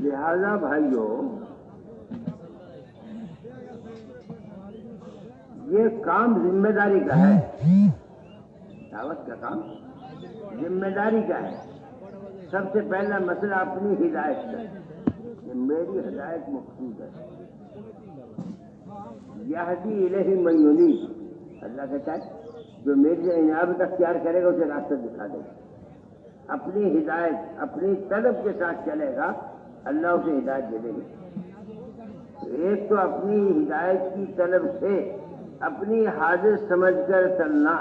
لہذا بھائیو، یہ کام ذمہ داری کا ہے۔ دعوت کا کام ذمہ داری کا ہے۔ سب سے پہلا مسئلہ اپنی ہدایت کا کہ میری ہدایت مقصود ہے۔ یہدی الہی میونی اللہ کہتا ہے جو میری انعامت اختیار کرے گا، اسے راستہ دکھا دے گا۔ اپنی ہدایت، اپنی طلب کے ساتھ چلے گا۔ اللہ اسے ہدایت دے دیں گے۔ ایک تو اپنی ہدایت کی طلب سے اپنی حاضر سمجھ کر چلنا۔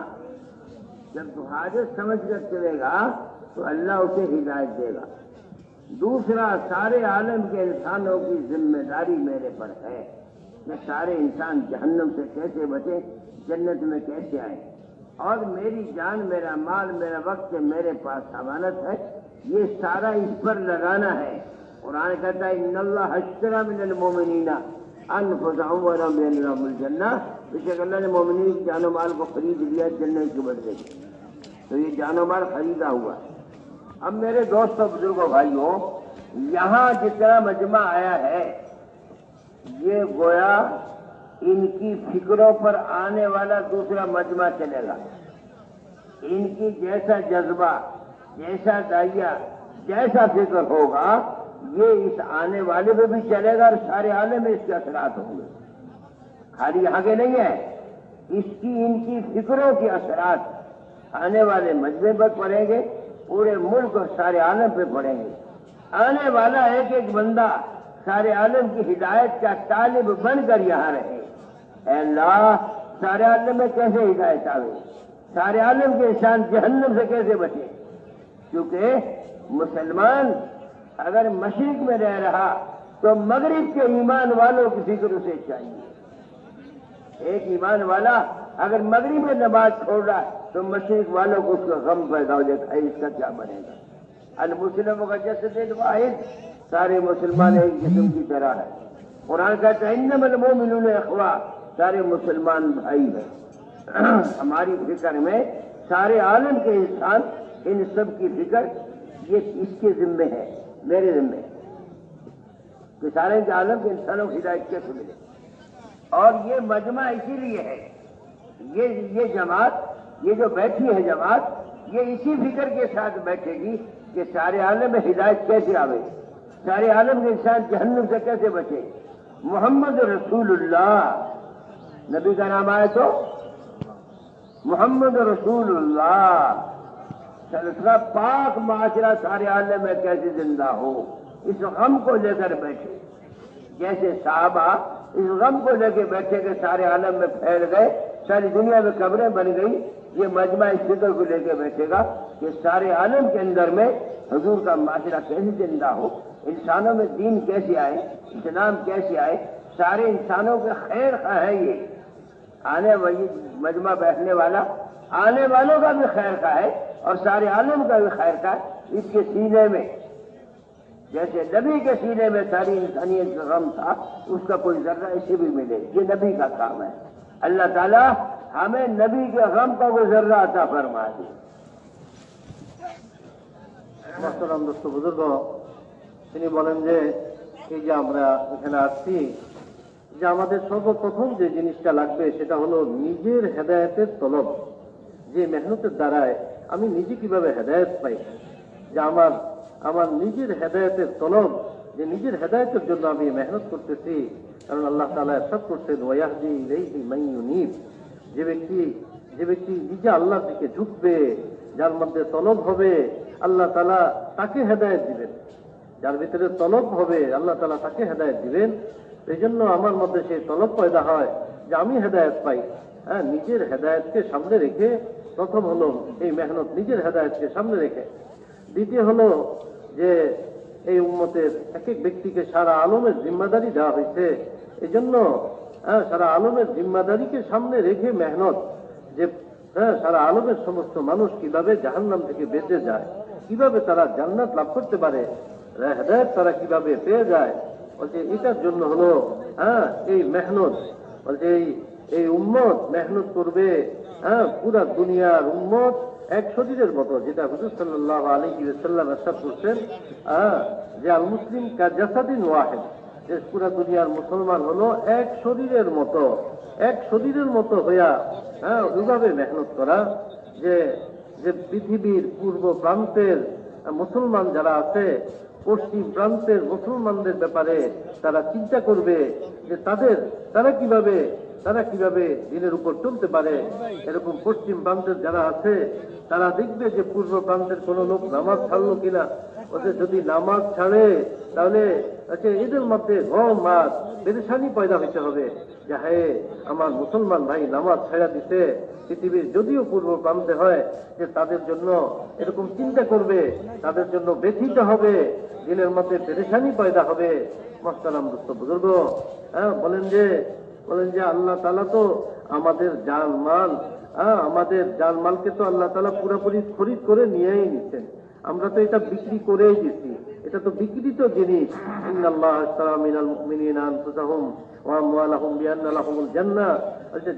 جب تو حاضر سمجھ کر چلے گا تو اللہ اسے ہدایت دے گا۔ دوسرا، سارے عالم کے انسانوں کی ذمہ داری میرے پر ہے۔ کہ سارے انسان جہنم سے کیسے بچے جنت میں کیسے آئے اور میری جان، میرا مال، میرا وقت، میرے پاس امانت ہے۔ یہ سارا اس پر لگانا ہے۔ قرآن کہتا ہے ان اللہ حشترا من المومنین انفسهم ولم بین رب الجنہ بشک اللہ نے مومنین کی جان و مال کو خرید لیا جنہ کے بدلے تو یہ جان و مال خریدا ہوا۔ اب میرے دوست و بزرگ و بھائیوں، یہاں جتنا مجمع آیا ہے، یہ گویا ان کی فکروں پر آنے والا دوسرا مجمع چلے گا۔ ان کی جیسا جذبہ، جیسا دائیا، جیسا فکر ہوگا یہ اس آنے والے پہ بھی چلے گا اور سارے عالم میں اس کے اثرات ہوں گے۔ خالی یہاں کے نہیں ہے۔ اس کی ان کی فکروں کے اثرات آنے والے مجمے پر پڑیں گے، پورے ملک اور سارے عالم پہ پڑیں گے۔ آنے والا ایک ایک بندہ سارے عالم کی ہدایت کا طالب بن کر یہاں رہے۔ اے اللہ، سارے عالم میں کیسے ہدایت آئے سارے عالم کے انسان جہنم سے کیسے بچے؟ کیونکہ مسلمان اگر مشرق میں رہ رہا تو مغرب کے ایمان والوں کی ذکر اسے چاہیے۔ ایک ایمان والا اگر مغرب میں نماز چھوڑ رہا ہے تو مشرق والوں کو اس کا غم پیدا ہو جائے اس کا کیا بنے گا؟ المسلم کا جسد واحد۔ سارے مسلمان ایک جسم کی طرح ہے قرآن کہتا ہے انم المومنون اخوا سارے مسلمان بھائی ہیں۔ ہماری فکر میں سارے عالم کے انسان ان سب کی فکر یہ اس کے ذمے ہے۔ میرے ذمے تو سارے عالم کے انسانوں کی ہدایت کیسے ملے؟ اور یہ مجمع اسی لیے ہے، یہ یہ جماعت، یہ جو بیٹھی ہے جماعت، یہ اسی فکر کے ساتھ بیٹھے گی کہ سارے عالم میں ہدایت کیسے آوے؟ سارے عالم کے انسان جہنم سے کیسے بچے؟ محمد رسول اللہ۔ نبی کا نام آئے تو؟ محمد رسول اللہ۔ سلسلہ پاک معاشرہ سارے عالم میں کیسے زندہ ہو؟ اس غم کو لے کر بیٹھے۔ جیسے صحابہ اس غم کو لے کے بیٹھے کہ سارے عالم میں پھیل گئے، ساری دنیا میں قبریں بن گئی یہ مجمع اس فکر کو لے کے بیٹھے گا کہ سارے عالم کے اندر میں حضور کا معاشرہ کیسے زندہ ہو؟ انسانوں میں دین کیسے آئے؟ اسلام کیسے آئے؟ سارے انسانوں کے خیر خواہ ہے یہ۔ آنے والی مجمع بیٹھنے والا، آنے والوں کا بھی خیر خواہ ہے۔ اور سارے عالم کا بھی خیر کا اس کے سینے میں۔ جیسے نبی کے سینے میں ساری انسانیت کا غم تھا، اس کا کوئی ذرہ اسے بھی ملے۔ یہ نبی کا کام ہے۔ اللہ تعالیٰ ہمیں نبی کے غم کا وہ ذرہ عطا فرما دی محترم دوست بزرگ আমি নিজে কীভাবে হেদায়ত পাই? যে আমার আমার নিজের হেদায়তের তলব যে নিজের হেদায়তের জন্য আমি মেহনত করতেছি, কারণ আল্লাহ তালা সব করছেন ওয়াহদি ইলাইহি মাইয়ুনিব যে ব্যক্তি যে ব্যক্তি নিজে আল্লাহর দিকে ঝুঁকবে, যার মধ্যে তলব হবে, আল্লাহ তালা তাকে হেদায়ত দিবেন। যার ভিতরে তলব হবে, আল্লাহ তালা তাকে হেদায়ত দিবেন। এই জন্য আমার মধ্যে সেই তলব পয়দা হয় যে আমি হেদায়ত পাই। হ্যাঁ নিজের হেদায়তকে সামনে রেখে প্রথম হলো এই মেহনত, নিজের হেদায়তকে সামনে রেখে। দ্বিতীয় হলো যে এই উম্মতের এক এক ব্যক্তিকে সারা আলমের জিম্মাদারি দেওয়া হয়েছে। এই জন্য হ্যাঁ সারা আলমের জিম্মাদারিকে সামনে রেখে মেহনত, যে হ্যাঁ সারা আলমের সমস্ত মানুষ কীভাবে জাহান্নাম থেকে বেঁচে যায়, কীভাবে তারা জান্নাত লাভ করতে পারে হেদায়ত তারা কীভাবে পেয়ে যায় বলছে, এটার জন্য হলো হ্যাঁ এই মেহনত। বলছে, এই এই উম্মত মেহনত করবে হ্যাঁ পুরা দুনিয়ার উম্মত এক শরীরের মতো। যেটা হুজুর সাল্লাহ আলী সাল্লাম এরশাদ করছেন হ্যাঁ যে আল মুসলিম কাজাসাদিন ওয়াহেদ, যে পুরা দুনিয়ার মুসলমান হলো এক শরীরের মতো এক শরীরের মতো হইয়া হ্যাঁ ওইভাবে মেহনত করা, যে যে পৃথিবীর পূর্ব প্রান্তের মুসলমান যারা আছে পশ্চিম প্রান্তের মুসলমানদের ব্যাপারে তারা চিন্তা করবে যে তাদের, তারা কীভাবে তারা কীভাবে দিনের উপর চলতে পারে? এরকম পশ্চিম প্রান্তের যারা আছে, তারা দেখবে যে পূর্ব প্রান্তের কোনো লোক নামাজ ছাড়লো কিনা। ওদের যদি নামাজ ছাড়ে, তাহলে আচ্ছা এদের মধ্যে গম, মাছ, পেরেশানি পয়দা হইতে হবে। যে হ্যাঁ আমার মুসলমান ভাই নামাজ ছাড়া দিতে পৃথিবীর যদিও পূর্ব প্রান্তে হয় যে তাদের জন্য এরকম চিন্তা করবে, তাদের জন্য ব্যথিত হবে। দিনের মধ্যে পেরেশানি পয়দা হবে। মস্তারাম দুস্থ বুজুর্গ হ্যাঁ বলেন যে বলেন যে আল্লাহ তালা তো আমাদের জান মাল হ্যাঁ আমাদের জান মালকে তো আল্লাহ তালা পুরোপুরি খরিদ করে নিয়েই নিচ্ছেন আমরা তো এটা বিক্রি করেই দিচ্ছি এটা তো বিক্রিত জিনিস।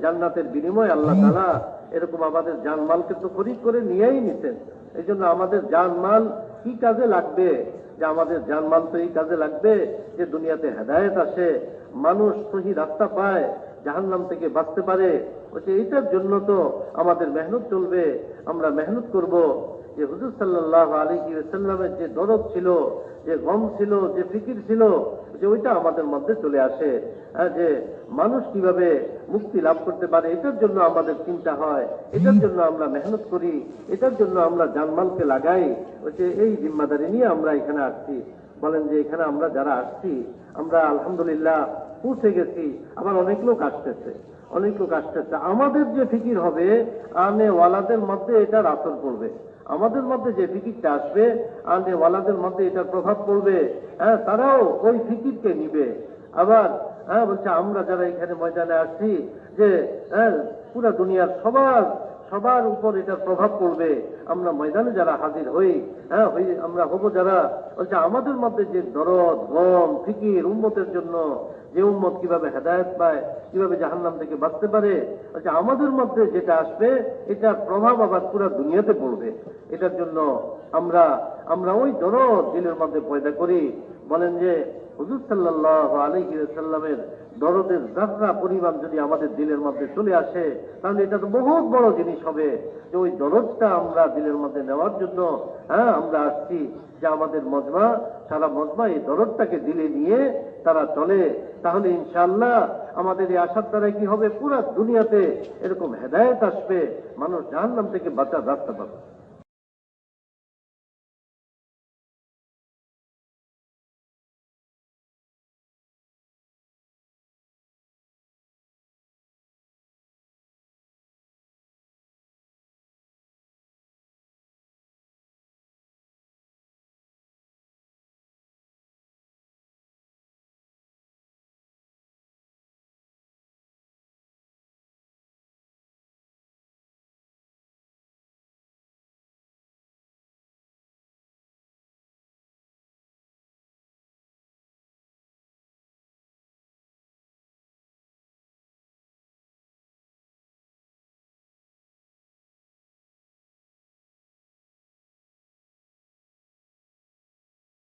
জান্নাতের বিনিময়ে আল্লাহ তাআলা এরকম আমাদের জানমালকে তো খরিদ করে নিয়েই নিতেন এই জন্য আমাদের জানমাল কি কাজে লাগবে? যে আমাদের জানমাল তো এই কাজে লাগবে যে দুনিয়াতে হেদায়ত আসে, মানুষ সহি রাস্তা পায়, জাহান্নাম থেকে বাঁচতে পারে। এইটার জন্য তো আমাদের মেহনত চলবে, আমরা মেহনত করব। যে হুজুর সাল্লাহ আলী সাল্লামের যে দরদ ছিল, যে গম ছিল, যে ফিকির ছিল, যে ওইটা আমাদের মধ্যে চলে আসে। যে মানুষ কীভাবে মুক্তি লাভ করতে পারে, এটার জন্য আমাদের চিন্তা হয়, এটার জন্য আমরা মেহনত করি, এটার জন্য আমরা জানমালকে লাগাই। হচ্ছে এই জিম্মাদারি নিয়ে আমরা এখানে আসছি। বলেন যে এখানে আমরা যারা আসছি, আমরা আলহামদুলিল্লাহ পৌঁছে গেছি, আবার অনেক লোক আসতেছে। অনেক লোক আসতেছে আমাদের যে ফিকির হবে, আনে ওয়ালাদের মধ্যে এটার আসর পড়বে। আমাদের মধ্যে যে ফিকিরটা আসবে, আনে ওয়ালাদের মধ্যে এটার প্রভাব পড়বে। হ্যাঁ তারাও ওই ফিকিরকে নিবে। আবার হ্যাঁ বলছে, আমরা যারা এখানে ময়দানে আসছি, যে হ্যাঁ পুরা দুনিয়ার সবার সবার উপর এটার প্রভাব পড়বে। আমরা ময়দানে যারা হাজির হই হ্যাঁ হই, আমরা হব যারা, বলছে, আমাদের মধ্যে যে দরদ, গম, ফিকির, উম্মতের জন্য যে উম্মত কীভাবে হেদায়ত পায়, কীভাবে জাহান্নাম থেকে বাঁচতে পারে বলছে আমাদের মধ্যে যেটা আসবে, এটার প্রভাব আবার পুরো দুনিয়াতে পড়বে। এটার জন্য আমরা আমরা ওই দরদ দিলের মধ্যে পয়দা করি। বলেন যে, হুজুর সাল্লাহ আলহি সাল্লামের দরদের যাত্রা পরিমাণ যদি আমাদের দিলের মধ্যে চলে আসে, তাহলে এটা তো বহুত বড় জিনিস হবে। যে ওই দরদটা আমরা দিলের মধ্যে নেওয়ার জন্য হ্যাঁ আমরা আসছি। যে আমাদের মজমা, সারা মজমা এই দরদটাকে দিলে নিয়ে তারা চলে, তাহলে ইনশাল্লাহ আমাদের এই আশার দ্বারা কি হবে? পুরা দুনিয়াতে এরকম হেদায়েত আসবে। মানুষ জাহান্নাম থেকে বাঁচার রাস্তা পাবে।